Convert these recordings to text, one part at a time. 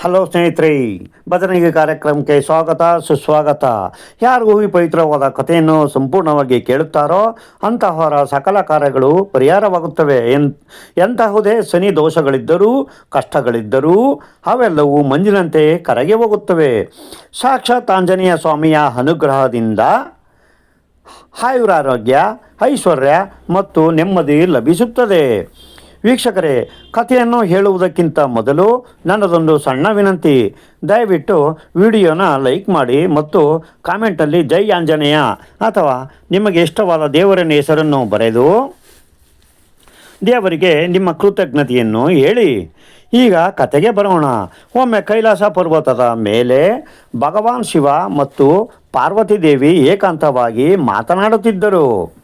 Hello ಸ್ನೇಹಿತರೆ ಬದನಿಗೆ ಕಾರ್ಯಕ್ರಮಕ್ಕೆ ಸ್ವಾಗತ, ಸುಸ್ವಾಗತ. ಯಾರಿಗೂ ಈ ಪವಿತ್ರವಾದ ಕಥೆಯನ್ನು ಸಂಪೂರ್ಣವಾಗಿ ಕೇಳುತ್ತಾರೋ ಅಂತಹವರ ಸಕಲ ಕಾರ್ಯಗಳು ಪರಿಹಾರವಾಗುತ್ತವೆ. ಎನ್, ಎಂತಹುದೇ ಶನಿ ದೋಷಗಳಿದ್ದರೂ, ಕಷ್ಟಗಳಿದ್ದರೂ, ಅವೆಲ್ಲವೂ ಮಂಜಿನಂತೆ ಕರಗಿ ಹೋಗುತ್ತವೆ. ಸಾಕ್ಷಾತ್ ಆಂಜನೇಯ ಸ್ವಾಮಿಯ ಅನುಗ್ರಹದಿಂದ ಆಯುರಾರೋಗ್ಯ ಐಶ್ವರ್ಯ ಮತ್ತು ನೆಮ್ಮದಿ ಲಭಿಸುತ್ತದೆ. ವೀಕ್ಷಕರೇ, ಕಥೆಯನ್ನು ಹೇಳುವುದಕ್ಕಿಂತ ಮೊದಲು ನನ್ನದೊಂದು ಸಣ್ಣ ವಿನಂತಿ. ದಯವಿಟ್ಟು ವಿಡಿಯೋನ ಲೈಕ್ ಮಾಡಿ ಮತ್ತು ಕಾಮೆಂಟಲ್ಲಿ ಜೈ ಆಂಜನೇಯ ಅಥವಾ ನಿಮಗೆ ಇಷ್ಟವಾದ ದೇವರನ ಹೆಸರನ್ನು ಬರೆದು ದೇವರಿಗೆ ನಿಮ್ಮ ಕೃತಜ್ಞತೆಯನ್ನು ಹೇಳಿ. ಈಗ ಕತೆಗೆ ಬರೋಣ. ಒಮ್ಮೆ ಕೈಲಾಸ ಪರ್ವತದ ಮೇಲೆ ಭಗವಾನ್ ಶಿವ ಮತ್ತು ಪಾರ್ವತಿ ದೇವಿ ಏಕಾಂತವಾಗಿ ಮಾತನಾಡುತ್ತಿದ್ದರು.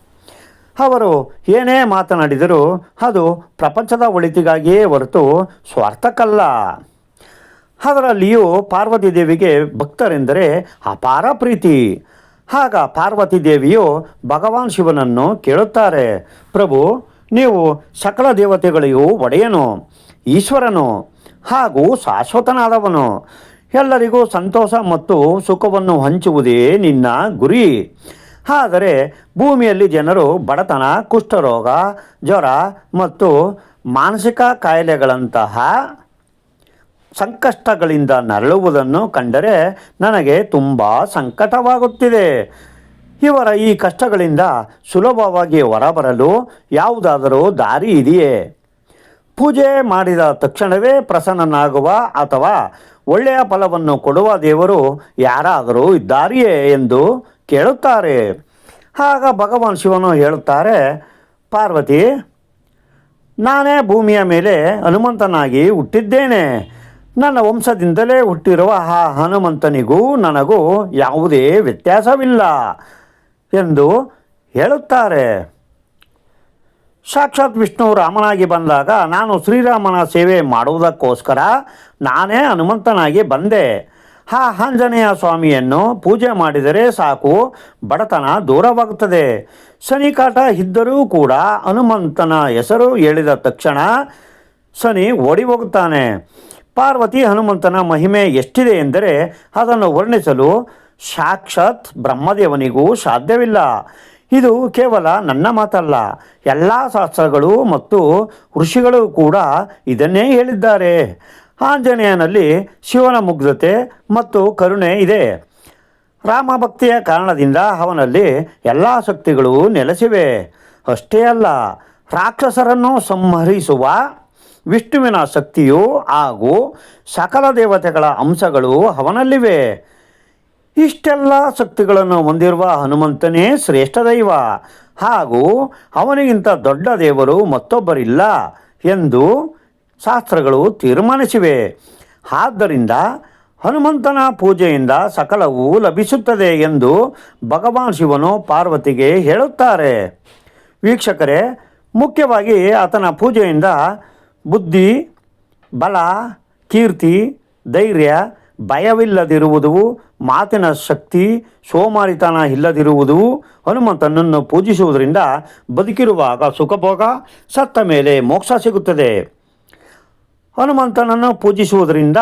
ಅವರು ಏನೇ ಮಾತನಾಡಿದರೂ ಅದು ಪ್ರಪಂಚದ ಒಳಿತಿಗಾಗಿಯೇ ಹೊರತು ಸ್ವಾರ್ಥಕ್ಕಲ್ಲ. ಅದರಲ್ಲಿಯೂ ಪಾರ್ವತಿ ದೇವಿಗೆ ಭಕ್ತರೆಂದರೆ ಅಪಾರ ಪ್ರೀತಿ. ಆಗ ಪಾರ್ವತಿ ದೇವಿಯು ಭಗವಾನ್ ಶಿವನನ್ನು ಕೇಳುತ್ತಾರೆ, ಪ್ರಭು, ನೀವು ಸಕಲ ದೇವತೆಗಳಿಗೂ ಒಡೆಯನು, ಈಶ್ವರನು, ಹಾಗೂ ಶಾಶ್ವತನಾದವನು. ಎಲ್ಲರಿಗೂ ಸಂತೋಷ ಮತ್ತು ಸುಖವನ್ನು ಹಂಚುವುದೇ ನಿನ್ನ ಗುರಿ. ಆದರೆ ಭೂಮಿಯಲ್ಲಿ ಜನರು ಬಡತನ, ಕುಷ್ಠರೋಗ, ಜ್ವರ ಮತ್ತು ಮಾನಸಿಕ ಕಾಯಿಲೆಗಳಂತಹ ಸಂಕಷ್ಟಗಳಿಂದ ನರಳುವುದನ್ನು ಕಂಡರೆ ನನಗೆ ತುಂಬ ಸಂಕಟವಾಗುತ್ತಿದೆ. ಇವರ ಈ ಕಷ್ಟಗಳಿಂದ ಸುಲಭವಾಗಿ ಹೊರಬರಲು ಯಾವುದಾದರೂ ದಾರಿ ಇದೆಯೇ? ಪೂಜೆ ಮಾಡಿದ ತಕ್ಷಣವೇ ಪ್ರಸನ್ನನಾಗುವ ಅಥವಾ ಒಳ್ಳೆಯ ಫಲವನ್ನು ಕೊಡುವ ದೇವರು ಯಾರಾದರೂ ಇದ್ದಾರೆಯೇ ಎಂದು ಕೇಳುತ್ತಾರೆ. ಆಗ ಭಗವಾನ್ ಶಿವನು ಹೇಳುತ್ತಾರೆ, ಪಾರ್ವತಿ, ನಾನೇ ಭೂಮಿಯ ಮೇಲೆ ಹನುಮಂತನಾಗಿ ಹುಟ್ಟಿದ್ದೇನೆ. ನನ್ನ ವಂಶದಿಂದಲೇ ಹುಟ್ಟಿರುವ ಆ ಹನುಮಂತನಿಗೂ ನನಗೂ ಯಾವುದೇ ವ್ಯತ್ಯಾಸವಿಲ್ಲ ಎಂದು ಹೇಳುತ್ತಾರೆ. ಸಾಕ್ಷಾತ್ ವಿಷ್ಣು ರಾಮನಾಗಿ ಬಂದಾಗ, ನಾನು ಶ್ರೀರಾಮನ ಸೇವೆ ಮಾಡುವುದಕ್ಕೋಸ್ಕರ ನಾನೇ ಹನುಮಂತನಾಗಿ ಬಂದೆ. ಆ ಆಂಜನೇಯ ಸ್ವಾಮಿಯನ್ನು ಪೂಜೆ ಮಾಡಿದರೆ ಸಾಕು, ಬಡತನ ದೂರವಾಗುತ್ತದೆ. ಶನಿಕಾಟ ಇದ್ದರೂ ಕೂಡ ಹನುಮಂತನ ಹೆಸರು ಹೇಳಿದ ತಕ್ಷಣ ಶನಿ ಓಡಿ ಹೋಗುತ್ತಾನೆ ಪಾರ್ವತಿ ಹನುಮಂತನ ಮಹಿಮೆ ಎಷ್ಟಿದೆ ಎಂದರೆ ಅದನ್ನು ವರ್ಣಿಸಲು ಸಾಕ್ಷಾತ್ ಬ್ರಹ್ಮದೇವನಿಗೂ ಸಾಧ್ಯವಿಲ್ಲ. ಇದು ಕೇವಲ ನನ್ನ ಮಾತಲ್ಲ, ಎಲ್ಲ ಶಾಸ್ತ್ರಗಳು ಮತ್ತು ಋಷಿಗಳು ಕೂಡ ಇದನ್ನೇ ಹೇಳಿದ್ದಾರೆ. ಆಂಜನೇಯನಲ್ಲಿ ಶಿವನ ಮುಗ್ಧತೆ ಮತ್ತು ಕರುಣೆ ಇದೆ. ರಾಮಭಕ್ತಿಯ ಕಾರಣದಿಂದ ಅವನಲ್ಲಿ ಎಲ್ಲ ಶಕ್ತಿಗಳು ನೆಲೆಸಿವೆ. ಅಷ್ಟೇ ಅಲ್ಲ, ರಾಕ್ಷಸರನ್ನು ಸಂಹರಿಸುವ ವಿಷ್ಣುವಿನ ಶಕ್ತಿಯು ಹಾಗೂ ಸಕಲ ದೇವತೆಗಳ ಅಂಶಗಳು ಅವನಲ್ಲಿವೆ. ಇಷ್ಟೆಲ್ಲ ಶಕ್ತಿಗಳನ್ನು ಹೊಂದಿರುವ ಹನುಮಂತನೇ ಶ್ರೇಷ್ಠ ದೈವ ಹಾಗೂ ಅವನಿಗಿಂತ ದೊಡ್ಡ ದೇವರು ಮತ್ತೊಬ್ಬರಿಲ್ಲ ಎಂದು ಶಾಸ್ತ್ರಗಳು ತೀರ್ಮಾನಿಸಿವೆ. ಆದ್ದರಿಂದ ಹನುಮಂತನ ಪೂಜೆಯಿಂದ ಸಕಲವೂ ಲಭಿಸುತ್ತದೆ ಎಂದು ಭಗವಾನ್ ಶಿವನು ಪಾರ್ವತಿಗೆ ಹೇಳುತ್ತಾರೆ. ವೀಕ್ಷಕರೇ, ಮುಖ್ಯವಾಗಿ ಆತನ ಪೂಜೆಯಿಂದ ಬುದ್ಧಿ, ಬಲ, ಕೀರ್ತಿ, ಧೈರ್ಯ, ಭಯವಿಲ್ಲದಿರುವುದು, ಮಾತಿನ ಶಕ್ತಿ, ಸೋಮಾರಿತನ ಇಲ್ಲದಿರುವುದು ಹನುಮಂತನನ್ನು ಪೂಜಿಸುವುದರಿಂದ ಬದುಕಿರುವಾಗ ಸುಖಭೋಗ, ಸತ್ತ ಮೇಲೆ ಮೋಕ್ಷ ಸಿಗುತ್ತದೆ. ಹನುಮಂತನನ್ನು ಪೂಜಿಸುವುದರಿಂದ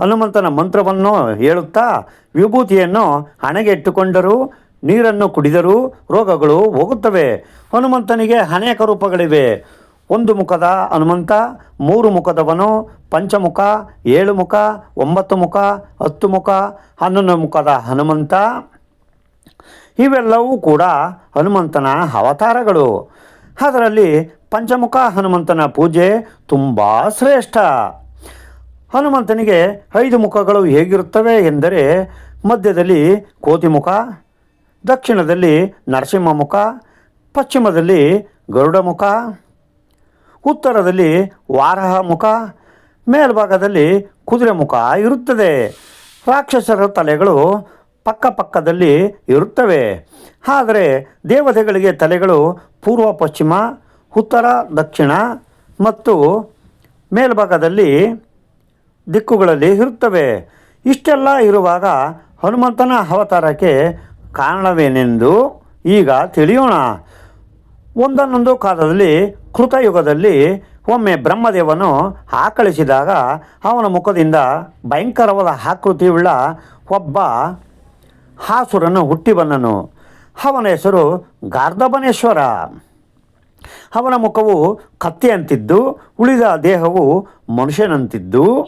ಹನುಮಂತನ ಮಂತ್ರವನ್ನು ಹೇಳುತ್ತಾ ವಿಭೂತಿಯನ್ನು ಹಣೆಗೆ ಇಟ್ಟುಕೊಂಡರೂ ನೀರನ್ನು ಕುಡಿದರೂ, ರೋಗಗಳು ಹೋಗುತ್ತವೆ. ಹನುಮಂತನಿಗೆ ಅನೇಕ ರೂಪಗಳಿವೆ. ಒಂದು ಮುಖದ ಹನುಮಂತ, ಮೂರು ಮುಖದವನು, ಪಂಚಮುಖ, ಏಳು ಮುಖ, ಒಂಬತ್ತು ಮುಖ, ಹತ್ತು ಮುಖ, ಹನ್ನೊಂದು ಮುಖದ ಹನುಮಂತ. ಇವೆಲ್ಲವೂ ಕೂಡ ಹನುಮಂತನ ಅವತಾರಗಳು. ಅದರಲ್ಲಿ ಪಂಚಮುಖ ಹನುಮಂತನ ಪೂಜೆ ತುಂಬ ಶ್ರೇಷ್ಠ. ಹನುಮಂತನಿಗೆ ಐದು ಮುಖಗಳು ಹೇಗಿರುತ್ತವೆ ಎಂದರೆ ಮಧ್ಯದಲ್ಲಿ ಕೋತಿಮುಖ, ದಕ್ಷಿಣದಲ್ಲಿ ನರಸಿಂಹ ಮುಖ ಪಶ್ಚಿಮದಲ್ಲಿ ಗರುಡ ಮುಖ ಉತ್ತರದಲ್ಲಿ ವಾರಹ ಮುಖ ಮೇಲ್ಭಾಗದಲ್ಲಿ ಕುದುರೆ ಮುಖ ಇರುತ್ತದೆ. ರಾಕ್ಷಸರ ತಲೆಗಳು ಪಕ್ಕ ಪಕ್ಕದಲ್ಲಿ ಇರುತ್ತವೆ. ಆದರೆ ದೇವತೆಗಳಿಗೆ ತಲೆಗಳು ಪೂರ್ವ ಪಶ್ಚಿಮ ಉತ್ತರ, ದಕ್ಷಿಣ ಮತ್ತು ಮೇಲ್ಭಾಗದಲ್ಲಿ ದಿಕ್ಕುಗಳಲ್ಲಿ ಇರುತ್ತವೆ. ಇಷ್ಟೆಲ್ಲ ಇರುವಾಗ ಹನುಮಂತನ ಅವತಾರಕ್ಕೆ ಕಾರಣವೇನೆಂದು ಈಗ ತಿಳಿಯೋಣ. ಒಂದನ್ನೊಂದು ಕಾಲದಲ್ಲಿ, ಕೃತಯುಗದಲ್ಲಿ ಒಮ್ಮೆ ಬ್ರಹ್ಮದೇವನು ಆಕಳಿಸಿದಾಗ ಅವನ ಮುಖದಿಂದ ಭಯಂಕರವಾದ ಆಕೃತಿಯುಳ್ಳ ಒಬ್ಬ ಹಾಸುರನು ಹುಟ್ಟಿ ಬಂದನು ಅವನ ಹೆಸರು ಗಾರ್ಧಬನೇಶ್ವರ. ಅವನ ಮುಖವು ಕತ್ತೆಯಂತಿದ್ದು, ಉಳಿದ ದೇಹವು ಮನುಷ್ಯನಂತಿದ್ದು.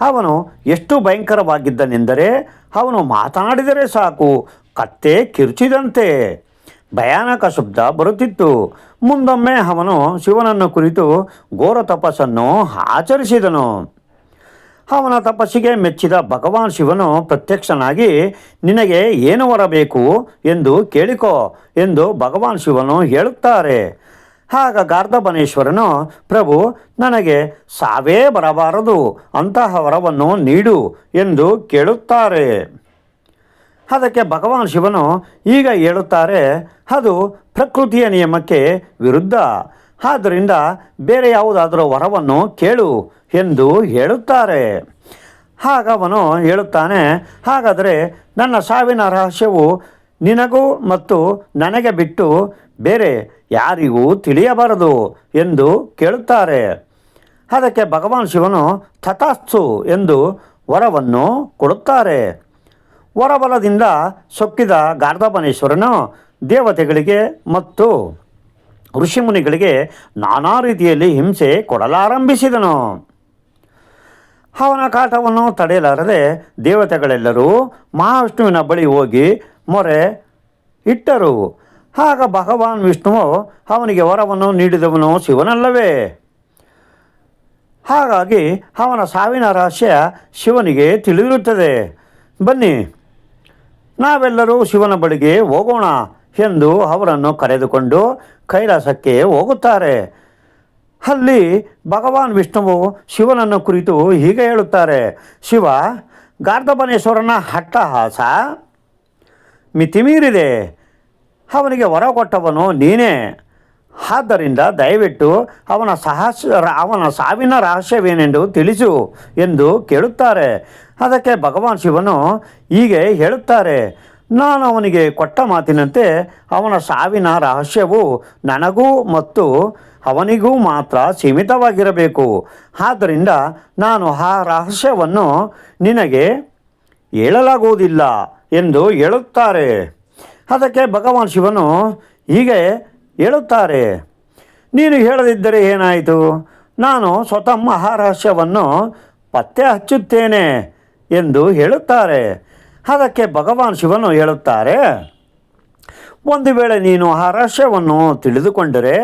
ಅವನು ಎಷ್ಟು ಭಯಂಕರವಾಗಿದ್ದನೆಂದರೆ, ಅವನು ಮಾತನಾಡಿದರೆ ಸಾಕು, ಕತ್ತೆ ಕಿರುಚಿದಂತೆ. ಭಯಾನಕ ಶಬ್ದ ಬರುತ್ತಿತ್ತು. ಮುಂದೊಮ್ಮೆ ಅವನು ಶಿವನನ್ನು ಕುರಿತು ಘೋರ ತಪಸ್ಸನ್ನು ಆಚರಿಸಿದನು. ಅವನ ತಪಸ್ಸಿಗೆ ಮೆಚ್ಚಿದ ಭಗವಾನ್ ಶಿವನು ಪ್ರತ್ಯಕ್ಷನಾಗಿ, ನಿನಗೆ ಏನು ಬರಬೇಕು ಎಂದು ಕೇಳಿಕೋ ಎಂದು ಭಗವಾನ್ ಶಿವನು ಹೇಳುತ್ತಾರೆ. ಆಗ ಗಾರ್ಧಬನೇಶ್ವರನು, ಪ್ರಭು, ನನಗೆ ಸಾವೇ ಬರಬಾರದು, ಅಂತಹ ವರವನ್ನು ನೀಡು ಎಂದು ಕೇಳುತ್ತಾರೆ. ಅದಕ್ಕೆ ಭಗವಾನ್ ಶಿವನು ಈಗ ಹೇಳುತ್ತಾರೆ, ಅದು ಪ್ರಕೃತಿಯ ನಿಯಮಕ್ಕೆ ವಿರುದ್ಧ. ಆದ್ದರಿಂದ ಬೇರೆ ಯಾವುದಾದರೂ ವರವನ್ನು ಕೇಳು ಎಂದು ಹೇಳುತ್ತಾರೆ. ಆಗ ಅವನು ಹೇಳುತ್ತಾನೆ, ಹಾಗಾದರೆ ನನ್ನ ಸಾವಿನ ರಹಸ್ಯವು ನಿನಗೂ ಮತ್ತು ನನಗೆ ಬಿಟ್ಟು ಬೇರೆ ಯಾರಿಗೂ ತಿಳಿಯಬಾರದು ಎಂದು ಕೇಳುತ್ತಾರೆ. ಅದಕ್ಕೆ ಭಗವಾನ್ ಶಿವನು ತಥಾಸ್ತು ಎಂದು ವರವನ್ನು ಕೊಡುತ್ತಾರೆ. ವರಬಲದಿಂದ ಸೊಕ್ಕಿದ ಗಾರ್ಧಬನೇಶ್ವರನು ದೇವತೆಗಳಿಗೆ ಮತ್ತು ಋಷಿಮುನಿಗಳಿಗೆ ನಾನಾ ರೀತಿಯಲ್ಲಿ ಹಿಂಸೆ ಕೊಡಲಾರಂಭಿಸಿದನು. ಅವನ ಕಾಟವನ್ನು ತಡೆಯಲಾರದೆ ದೇವತೆಗಳೆಲ್ಲರೂ ಮಹಾವಿಷ್ಣುವಿನ ಬಳಿ ಹೋಗಿ ಮೊರೆ ಇಟ್ಟರು. ಆಗ ಭಗವಾನ್ ವಿಷ್ಣುವು ಅವನಿಗೆ ವರವನ್ನು ನೀಡಿದವನು ಶಿವನಲ್ಲವೇ? ಹಾಗಾಗಿ ಅವನ ಸಾವಿನ ರಹಸ್ಯ ಶಿವನಿಗೆ ತಿಳಿದಿರುತ್ತದೆ. ಬನ್ನಿ, ನಾವೆಲ್ಲರೂ ಶಿವನ ಬಳಿಗೆ ಹೋಗೋಣ. ಎಂದು ಅವರನ್ನು ಕರೆದುಕೊಂಡು ಕೈಲಾಸಕ್ಕೆ ಹೋಗುತ್ತಾರೆ. ಅಲ್ಲಿ ಭಗವಾನ್ ವಿಷ್ಣುವು ಶಿವನನ್ನು ಕುರಿತು ಹೀಗೆ ಹೇಳುತ್ತಾರೆ. ಶಿವ, ಗಾರ್ಧಬನೇಶ್ವರನ ಹಟ್ಟಹಾಸ ಮಿತಿಮೀರಿದೆ. ಅವನಿಗೆ ವರ ಕೊಟ್ಟವನು ನೀನೇ. ಆದ್ದರಿಂದ ದಯವಿಟ್ಟು ಅವನ ಸಾಹಸ, ಅವನ ಸಾವಿನ ರಹಸ್ಯವೇನೆಂದು ತಿಳಿಸು ಎಂದು ಕೇಳುತ್ತಾರೆ. ಅದಕ್ಕೆ ಭಗವಾನ್ ಶಿವನು ಹೀಗೆ ಹೇಳುತ್ತಾರೆ. ನಾನು ಅವನಿಗೆ ಕೊಟ್ಟ ಮಾತಿನಂತೆ ಅವನ ಸಾವಿನ ರಹಸ್ಯವು ನನಗೂ ಮತ್ತು ಅವನಿಗೂ ಮಾತ್ರ ಸೀಮಿತವಾಗಿರಬೇಕು. ಆದ್ದರಿಂದ ನಾನು ಆ ರಹಸ್ಯವನ್ನು ನಿನಗೆ ಹೇಳಲಾಗುವುದಿಲ್ಲ ಎಂದು ಹೇಳುತ್ತಾರೆ. ಅದಕ್ಕೆ ಭಗವಾನ್ ಶಿವನು ಹೀಗೆ ಹೇಳುತ್ತಾರೆ. ನೀನು ಹೇಳದಿದ್ದರೆ ಏನಾಯಿತು? ನಾನು ಸ್ವತಃ ಮಹಾರಹಸ್ಯವನ್ನು ಪತ್ತೆ ಹಚ್ಚುತ್ತೇನೆ ಎಂದು ಹೇಳುತ್ತಾರೆ. ಅದಕ್ಕೆ ಭಗವಾನ್ ಶಿವನು ಹೇಳುತ್ತಾರೆ, ಒಂದು ವೇಳೆ ನೀನು ಆ ರಹಸ್ಯವನ್ನು ತಿಳಿದುಕೊಂಡರೆ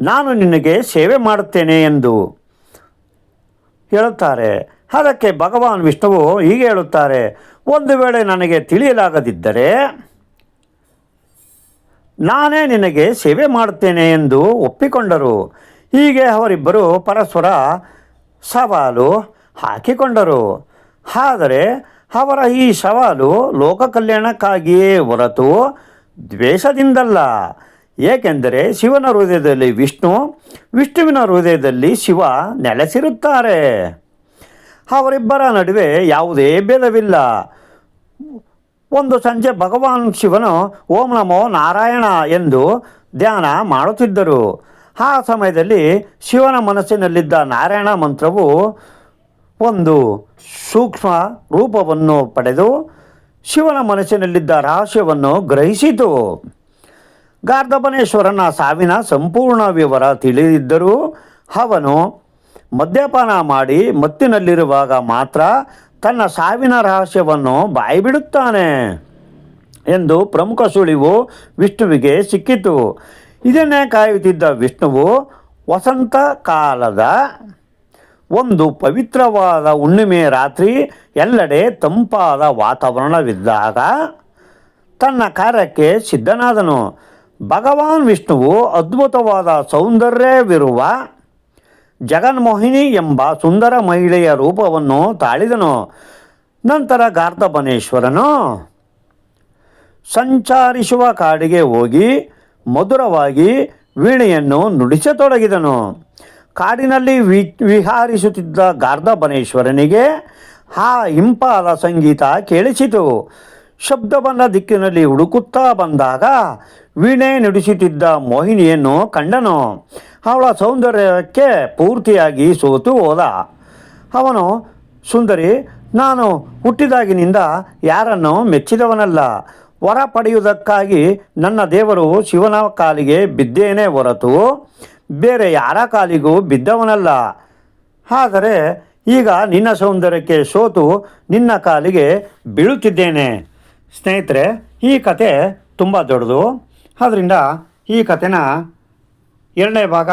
ನಾನು ನಿನಗೆ ಸೇವೆ ಮಾಡುತ್ತೇನೆ ಎಂದು ಹೇಳುತ್ತಾರೆ. ಅದಕ್ಕೆ ಭಗವಾನ್ ವಿಷ್ಣುವು ಹೀಗೆ ಹೇಳುತ್ತಾರೆ, ಒಂದು ವೇಳೆ ನನಗೆ ತಿಳಿಯಲಾಗದಿದ್ದರೆ ನಾನೇ ನಿನಗೆ ಸೇವೆ ಮಾಡುತ್ತೇನೆ ಎಂದು ಒಪ್ಪಿಕೊಂಡರು. ಹೀಗೆ ಅವರಿಬ್ಬರು ಪರಸ್ಪರ ಸವಾಲು ಹಾಕಿಕೊಂಡರು. ಆದರೆ ಅವರ ಈ ಸವಾಲು ಲೋಕ ಕಲ್ಯಾಣಕ್ಕಾಗಿಯೇ ಹೊರತು ದ್ವೇಷದಿಂದಲ್ಲ. ಏಕೆಂದರೆ ಶಿವನ ಹೃದಯದಲ್ಲಿ ವಿಷ್ಣು, ವಿಷ್ಣುವಿನ ಹೃದಯದಲ್ಲಿ ಶಿವ ನೆಲೆಸಿರುತ್ತಾರೆ. ಅವರಿಬ್ಬರ ನಡುವೆ ಯಾವುದೇ ಭೇದವಿಲ್ಲ. ಒಂದು ಸಂಜೆ ಭಗವಾನ್ ಶಿವನು, ಓಂ ನಮೋ ನಾರಾಯಣ ಎಂದು ಧ್ಯಾನ ಮಾಡುತ್ತಿದ್ದರು. ಆ ಸಮಯದಲ್ಲಿ ಶಿವನ ಮನಸ್ಸಿನಲ್ಲಿದ್ದ ನಾರಾಯಣ ಮಂತ್ರವು ಒಂದು ಸೂಕ್ಷ್ಮ ರೂಪವನ್ನು ಪಡೆದು ಶಿವನ ಮನಸ್ಸಿನಲ್ಲಿದ್ದ ರಹಸ್ಯವನ್ನು ಗ್ರಹಿಸಿತು. ಗಾರ್ಧಬನೇಶ್ವರನ ಸಾವಿನ ಸಂಪೂರ್ಣ ವಿವರ ತಿಳಿದಿದ್ದರೂ ಅವನು ಮದ್ಯಪಾನ ಮಾಡಿ ಮತ್ತಿನಲ್ಲಿರುವಾಗ ಮಾತ್ರ ತನ್ನ ಸಾವಿನ ರಹಸ್ಯವನ್ನು ಬಾಯಿಬಿಡುತ್ತಾನೆ ಎಂದು ಪ್ರಮುಖ ಸುಳಿವು ವಿಷ್ಣುವಿಗೆ ಸಿಕ್ಕಿತು. ಇದನ್ನೇ ಕಾಯುತ್ತಿದ್ದ ವಿಷ್ಣುವು ವಸಂತ ಕಾಲದ ಒಂದು ಪವಿತ್ರವಾದ ಹುಣ್ಣಿಮೆ ರಾತ್ರಿ ಎಲ್ಲೆಡೆ ತಂಪಾದ ವಾತಾವರಣವಿದ್ದಾಗ ತನ್ನ ಕಾರ್ಯಕ್ಕೆ ಸಿದ್ಧನಾದನು. ಭಗವಾನ್ ವಿಷ್ಣುವು ಅದ್ಭುತವಾದ ಸೌಂದರ್ಯವಿರುವ ಜಗನ್ಮೋಹಿನಿ ಎಂಬ ಸುಂದರ ಮಹಿಳೆಯ ರೂಪವನ್ನು ತಾಳಿದನು. ನಂತರ ಗಾರ್ಧಬನೇಶ್ವರನು ಸಂಚರಿಸುವ ಕಾಡಿಗೆ ಹೋಗಿ ಮಧುರವಾಗಿ ವೀಣೆಯನ್ನು ನುಡಿಸತೊಡಗಿದನು. ಕಾಡಿನಲ್ಲಿ ವಿ, ವಿಹಾರಿಸುತ್ತಿದ್ದ ಗಾರ್ಧಬನೇಶ್ವರನಿಗೆ ಆ ಇಂಪಾದ ಸಂಗೀತ ಕೇಳಿಸಿತು. ಶಬ್ದವನ್ನ ದಿಕ್ಕಿನಲ್ಲಿ ಹುಡುಕುತ್ತಾ ಬಂದಾಗ ವೀಣೆ ನುಡಿಸುತ್ತಿದ್ದ ಮೋಹಿನಿಯನ್ನು ಕಂಡನು. ಅವಳ ಸೌಂದರ್ಯಕ್ಕೆ ಪೂರ್ತಿಯಾಗಿ ಸೋತು ಹೋದ. ಅವನು, ಸುಂದರಿ, ನಾನು ಹುಟ್ಟಿದಾಗಿನಿಂದ ಯಾರನ್ನು ಮೆಚ್ಚಿದವನಲ್ಲ. ವರ ಪಡೆಯುವುದಕ್ಕಾಗಿ ನನ್ನ ದೇವರು ಶಿವನ ಕಾಲಿಗೆ ಬಿದ್ದೇನೆ ಹೊರತು ಬೇರೆ ಯಾರ ಕಾಲಿಗೂ ಬಿದ್ದವನಲ್ಲ. ಆದರೆ ಈಗ ನಿನ್ನ ಸೌಂದರ್ಯಕ್ಕೆ ಸೋತು ನಿನ್ನ ಕಾಲಿಗೆ ಬೀಳುತ್ತಿದ್ದೇನೆ. ಸ್ನೇಹಿತರೆ, ಈ ಕತೆ ತುಂಬ ದೊಡ್ಡದು. ಆದ್ದರಿಂದ ಈ ಕತೆನ ಎರಡನೇ ಭಾಗ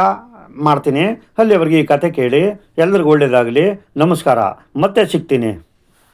ಮಾಡ್ತೀನಿ. ಅಲ್ಲಿವರೆಗೆ ಈ ಕತೆ ಕೇಳಿ, ಎಲ್ರಿಗೂ ಒಳ್ಳೆಯದಾಗಲಿ. ನಮಸ್ಕಾರ. ಮತ್ತೆ ಸಿಗ್ತೀನಿ.